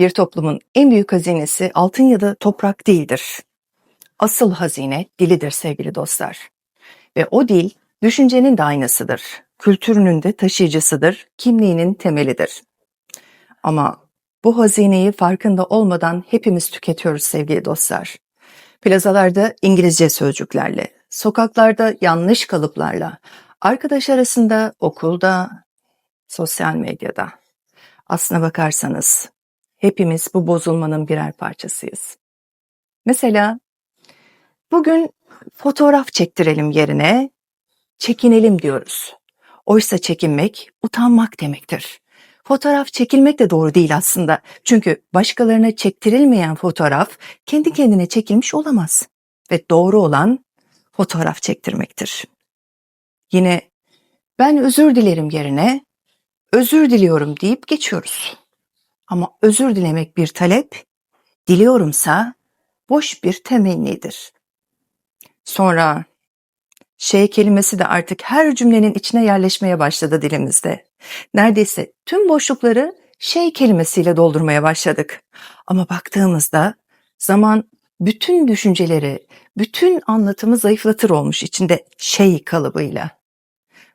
Bir toplumun en büyük hazinesi altın ya da toprak değildir. Asıl hazine dilidir sevgili dostlar. Ve o dil düşüncenin de aynasıdır. Kültürünün de taşıyıcısıdır, kimliğinin temelidir. Ama bu hazineyi farkında olmadan hepimiz tüketiyoruz sevgili dostlar. Plazalarda İngilizce sözcüklerle, sokaklarda yanlış kalıplarla, arkadaş arasında, okulda, sosyal medyada. Aslına bakarsanız hepimiz bu bozulmanın birer parçasıyız. Mesela bugün fotoğraf çektirelim yerine çekinelim diyoruz. Oysa çekinmek utanmak demektir. Fotoğraf çekilmek de doğru değil aslında. Çünkü başkalarına çektirilmeyen fotoğraf kendi kendine çekilmiş olamaz. Ve doğru olan fotoğraf çektirmektir. Yine ben özür dilerim yerine özür diliyorum deyip geçiyoruz. Ama özür dilemek bir talep, diliyorumsa boş bir temennidir. Sonra şey kelimesi de artık her cümlenin içine yerleşmeye başladı dilimizde. Neredeyse tüm boşlukları şey kelimesiyle doldurmaya başladık. Ama baktığımızda zaman bütün düşünceleri, bütün anlatımı zayıflatır olmuş içinde şey kalıbıyla.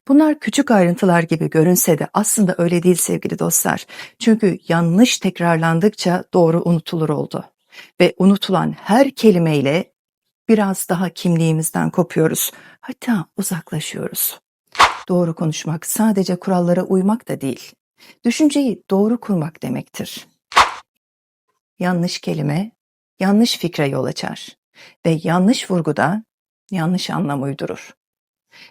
Bunlar küçük ayrıntılar gibi görünse de aslında öyle değil sevgili dostlar. Çünkü yanlış tekrarlandıkça doğru unutulur oldu. Ve unutulan her kelimeyle biraz daha kimliğimizden kopuyoruz. Hatta uzaklaşıyoruz. Doğru konuşmak sadece kurallara uymak da değil. Düşünceyi doğru kurmak demektir. Yanlış kelime yanlış fikre yol açar ve yanlış vurguda yanlış anlam uydurur.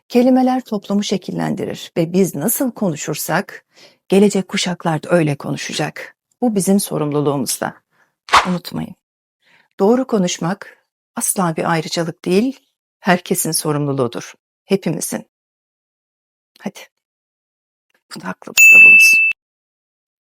Kelimeler toplumu şekillendirir ve biz nasıl konuşursak gelecek kuşaklar da öyle konuşacak. Bu bizim sorumluluğumuzda. Unutmayın. Doğru konuşmak asla bir ayrıcalık değil, herkesin sorumluluğudur. Hepimizin. Hadi. Bu da aklımızda bulunsun.